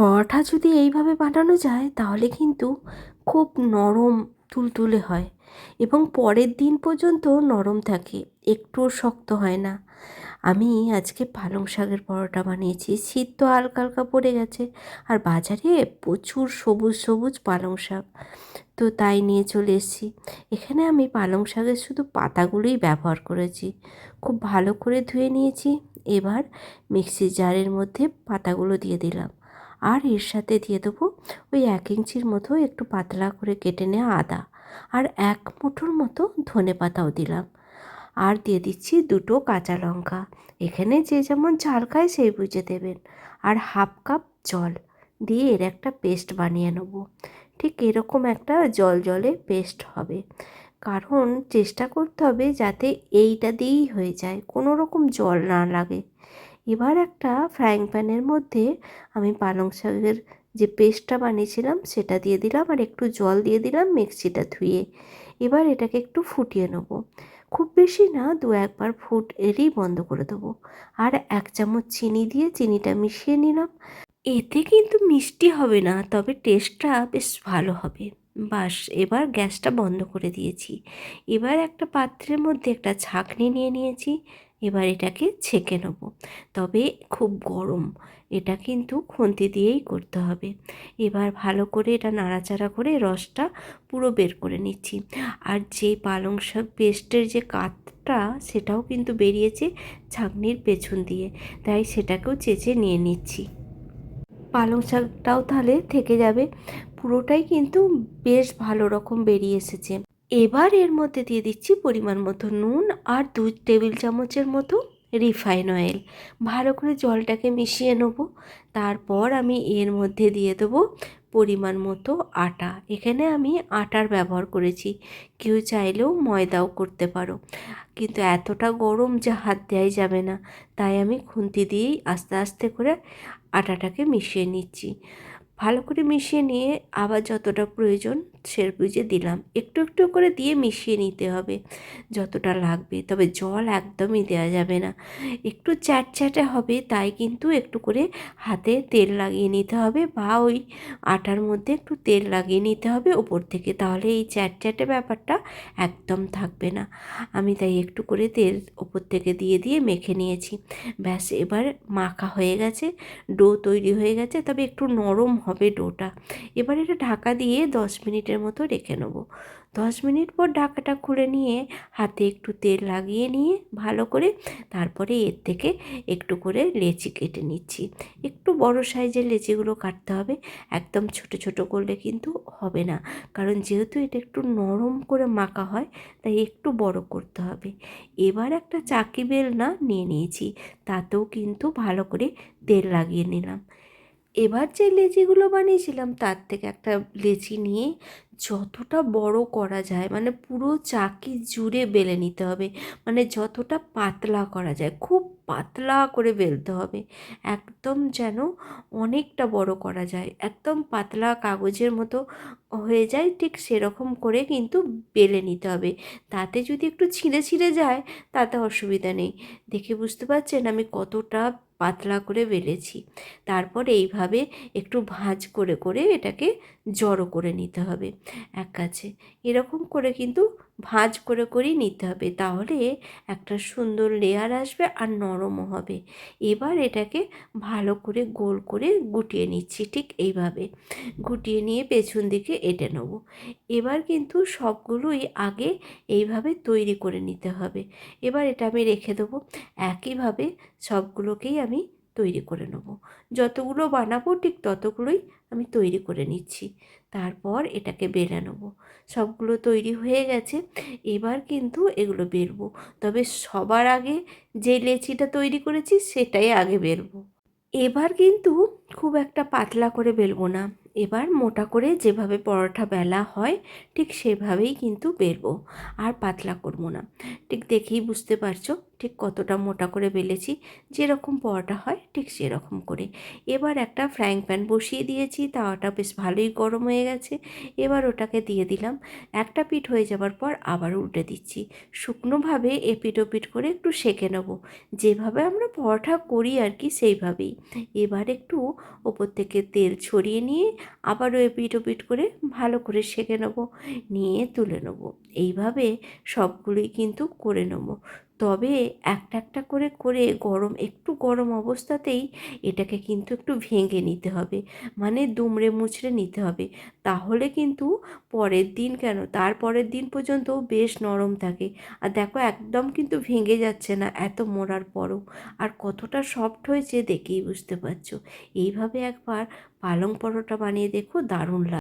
পরোটা যদি এইভাবে বানানো যায়, তাহলে কিন্তু খুব নরম তুলতুলে হয় এবং পরের দিন পর্যন্ত নরম থাকে, একটুও শক্ত হয় না। আমি আজকে পালং শাকের পরোটা বানিয়েছি শীত তো হালকা হালকা পড়ে গেছে আর বাজারে প্রচুর সবুজ সবুজ পালং শাক, তো তাই নিয়ে চলে এসেছি। এখানে আমি পালং শাকের শুধু পাতাগুলোই ব্যবহার করেছি, খুব ভালো করে ধুয়ে নিয়েছি, এবার মিক্সি জারের মধ্যে পাতাগুলো দিয়ে দিলাম। আর এর সাথে দিয়ে দেবো ওই এক ইঞ্চির মতো একটু পাতলা করে কেটে নেওয়া আদা আর এক মুঠোর মতো ধনে পাতাও দিলাম। আর দিয়ে দিচ্ছি দুটো কাঁচা লঙ্কা। এখানে যে যেমন ঝাল খায় সেই বুঝে দেবেন। আর হাফ কাপ জল দিয়ে এর একটা পেস্ট বানিয়ে নেব। ঠিক এরকম একটা জল জলে পেস্ট হবে। কারণ চেষ্টা করতে হবে যাতে এইটা দিয়েই হয়ে যায়। কোনো রকম জল না লাগে। এবার একটা ফ্রাইং প্যানের মধ্যে আমি পালং শাকের যে পেস্টটা বানিয়েছিলাম, সেটা দিয়ে দিলাম আর একটু জল দিয়ে দিলাম মিক্সিটা ধুয়ে। এবার এটাকে একটু ফুটিয়ে নেব। খুব বেশি না, দু একবার ফুট এলেই বন্ধ করে দেবো। আর এক চামচ চিনি দিয়ে চিনিটা মিশিয়ে নিলাম। এতে কিন্তু মিষ্টি হবে না, তবে টেস্টটা বেশ ভালো হবে। বাস, এবার গ্যাসটা বন্ধ করে দিয়েছি। এবার একটা পাত্রের মধ্যে একটা ছাঁকনি নিয়ে নিয়েছি। এবার এটাকে ছেঁকে নেব। তবে খুব গরম, এটা কিন্তু খুন্তি দিয়েই করতে হবে। এবার ভালো করে এটা নাড়াচাড়া করে রসটা পুরো বের করে নিচ্ছি। আর যে পালং শাক পেস্টের যে কাতটা, সেটাও কিন্তু বেরিয়েছে ছাঁকনির পেছন দিয়ে। তাই সেটাকেও চেঁচে নিয়ে নিচ্ছি। পালং শাকটাও তাহলে থেকে যাবে। পুরোটাই কিন্তু বেশ ভালো রকম বেরিয়ে এসেছে। এবার এর মধ্যে দিয়ে দিচ্ছি পরিমাণ মতো নুন আর দুই টেবিল চামচের মতো রিফাইন অয়েল। ভালো করে জলটাকে মিশিয়ে নেব। তারপর আমি এর মধ্যে দিয়ে দেবো পরিমাণ মতো আটা। এখানে আমি আটার ব্যবহার করেছি। কেউ চাইলেও ময়দাও করতে পারো। কিন্তু এতটা গরম যে হাত দেওয়াই যাবে না। তাই আমি খুন্তি দিয়েই আস্তে আস্তে করে আটাটাকে মিশিয়ে নিচ্ছি। ভালো করে মিশিয়ে নিয়ে আবার যতটা প্রয়োজন সে বুঝে দিলাম। একটু একটু করে দিয়ে মিশিয়ে নিতে হবে যতটা লাগবে। তবে জল একদমই দেওয়া যাবে না। একটু চ্যাটচ্যাটে হবে তাই কিন্তু একটু করে হাতে তেল লাগিয়ে নিতে হবে বা ওই আটার মধ্যে একটু তেল লাগিয়ে নিতে হবে ওপর থেকে। তাহলে এই চ্যাটচ্যাটে ব্যাপারটা একদম থাকবে না। আমি তাই একটু করে তেল ওপর থেকে দিয়ে দিয়ে মেখে নিয়েছি। ব্যাস এবার মাখা হয়ে গেছে, ডো তৈরি হয়ে গেছে। তবে একটু নরম হবে ডোটা। এবার এটা ঢাকা দিয়ে দশ মিনিটের মতো রেখে নেব। দশ মিনিট পর ঢাকাটা খুলে নিয়ে হাতে একটু তেল লাগিয়ে নিয়ে ভালো করে তারপরে এর থেকে একটু করে লেচি কেটে নিচ্ছি। একটু বড় সাইজের লেচিগুলো কাটতে হবে। একদম ছোট ছোট করলে কিন্তু হবে না। কারণ যেহেতু এটা একটু নরম করে মাখা হয়, তাই একটু বড় করতে হবে। এবার একটা চাকি বেল না নিয়ে নিয়েছি। তাতেও কিন্তু ভালো করে তেল লাগিয়ে নিলাম। এবার যে লেচিগুলো বানিয়েছিলাম, তার থেকে একটা লেচি নিয়ে যতটা বড় করা যায় মানে পুরো চাকি জুড়ে বেলে নিতে হবে। মানে যতটা পাতলা করা যায়, খুব পাতলা করে বেলতে হবে। একদম যেন অনেকটা বড় করা যায়। একদম পাতলা কাগজের মতো হয়ে যায়, ঠিক সেরকম করে কিন্তু বেলে নিতে হবে। তাতে যদি একটু ছিঁড়ে ছিঁড়ে যায়, তাতে অসুবিধা নেই। দেখে বুঝতে পারছেন আমি কতটা পাতলা করে বেলেছি? তারপর এইভাবে একটু ভাঁজ করে করে এটাকে জড়ো করে নিতে হবে। এক কাছে। এরকম করে কিন্তু ভাঁজ করে, করেই নিতে হবে। তাহলে একটা সুন্দর লেয়ার আসবে আর নরমও হবে। এবার এটাকে ভালো করে গোল করে গুটিয়ে নিচ্ছি ঠিক এইভাবে। গুটিয়ে নিয়ে পেছন দিকে এঁটে নেব। এবার কিন্তু সবগুলোই আগে এইভাবে তৈরি করে নিতে হবে। এবার এটা আমি রেখে দেবো। একইভাবে সবগুলোকেই আমি তৈরি করে নেব। যতগুলো বানাবো ঠিক ততগুলোই আমি তৈরি করে নিচ্ছি। তারপর এটাকে বেলে নেব। সবগুলো তৈরি হয়ে গেছে। এবার কিন্তু এগুলো বেরবো তবে সবার আগে যে লেচিটা তৈরি করেছি সেটাই আগে বেরবো এবার কিন্তু খুব একটা পাতলা করে বেলবো না। এবার মোটা করে যেভাবে পরোটা বেলা হয়, ঠিক সেভাবেই কিন্তু বেলবো। আর পাতলা করব না। ঠিক দেখেই বুঝতে পারছ, ঠিক কতটা মোটা করে বেলেছি। যেরকম পরোটা হয়, ঠিক সেরকম করে। এবার একটা ফ্রাইং প্যান বসিয়ে দিয়েছি, তাওয়াটা বেশ ভালোই গরম হয়ে গেছে। এবার ওটাকে দিয়ে দিলাম। একটা পিঠ হয়ে যাবার পর আবার উল্টে দিচ্ছি। শুকনোভাবে এপিট ওপিট করে একটু সেঁকে নেব। যেভাবে আমরা পরোটা করি আর কি, সেইভাবেই। এবার একটু ওপর থেকে তেল ছড়িয়ে নিয়ে আবারও এপিট ওপিট করে ভালো করে সেঁকে নেব, নিয়ে তুলে নেব। এইভাবে সবগুলোই কিন্তু করে নেব। তবে একটা একটা করে করে গরম, একটু গরম অবস্থাতেই এটাকে কিন্তু একটু ভেঙে নিতে হবে। মানে দুমড়ে মুচড়ে নিতে হবে। তাহলে কিন্তু পরের দিন কেন? তার পরের দিন পর্যন্ত বেশ নরম থাকে। আর দেখো একদম কিন্তু ভেঙে যাচ্ছে না, এত মোড়ার পরও। আর কতটা সফট হয়েছে দেখেই বুঝতে পারছ। এইভাবে একবার পালং পরোটা বানিয়ে দেখো দারুণ লাগে